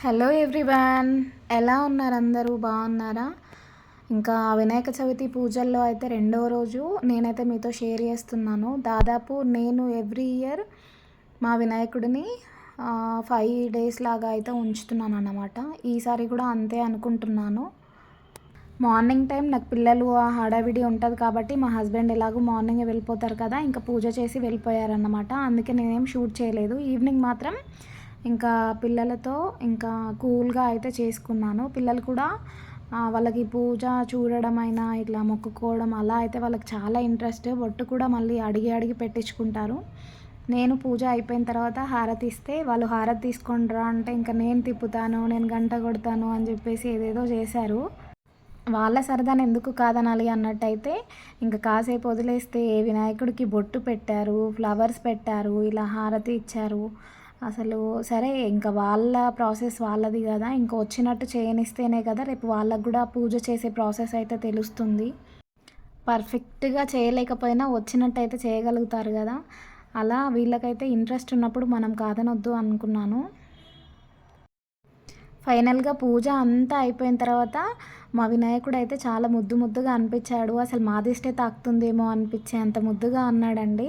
Hello everyone ఎలా ఉన్నారు అందరూ? బాగున్నారా? ఇంకా వినాయక చవితి పూజల్లో అయితే రెండో రోజు నేనైతే మీతో షేర్ చేస్తున్నాను. దాదాపు నేను ఎవ్రీ ఇయర్ మా వినాయకుడిని ఫైవ్ డేస్ లాగా అయితే ఉంచుతున్నాను అన్నమాట. ఈసారి కూడా అంతే అనుకుంటున్నాను. మార్నింగ్ టైం నాకు పిల్లలు ఆ హడావిడి ఉంటుంది కాబట్టి మా హస్బెండ్ ఎలాగో మార్నింగ్ వెళ్ళిపోతారు కదా ఇంకా పూజ చేసి వెళ్ళిపోయారన్నమాట. అందుకే నేనేం షూట్ చేయలేదు. ఈవినింగ్ మాత్రం ఇంకా పిల్లలతో ఇంకా కూల్గా అయితే చేసుకున్నాను. పిల్లలు కూడా వాళ్ళకి పూజ చూడడం అయినా ఇట్లా మొక్కుకోవడం అలా అయితే వాళ్ళకి చాలా ఇంట్రెస్ట్. బొట్టు కూడా మళ్ళీ అడిగి అడిగి పెట్టించుకుంటారు. నేను పూజ అయిపోయిన తర్వాత హారతి ఇస్తే వాళ్ళు హారతి తీసుకుంటారా అంటే ఇంకా నేను తిప్పుతాను నేను గంట కొడతాను అని చెప్పేసి ఏదేదో చేశారు. వాళ్ళ సరదాని ఎందుకు కాదనాలి అన్నట్టయితే ఇంకా కాసేపు వదిలేస్తే వినాయకుడికి బొట్టు పెట్టారు ఫ్లవర్స్ పెట్టారు ఇలా హారతి ఇచ్చారు. అసలు సరే ఇంకా వాళ్ళ ప్రాసెస్ వాళ్ళది కదా ఇంకా వచ్చినట్టు చేయనిస్తేనే కదా రేపు వాళ్ళకు కూడా పూజ చేసే ప్రాసెస్ అయితే తెలుస్తుంది. పర్ఫెక్ట్గా చేయలేకపోయినా వచ్చినట్టు అయితే చేయగలుగుతారు కదా. అలా వీళ్ళకైతే ఇంట్రెస్ట్ ఉన్నప్పుడు మనం కాదనొద్దు అనుకున్నాను. ఫైనల్గా పూజ అంతా అయిపోయిన తర్వాత మా వినాయకుడు అయితే చాలా ముద్దు ముద్దుగా అనిపించాడు. అసలు మా దిష్టే తాకుతుందేమో అనిపించే అంత ముద్దుగా అన్నాడండి.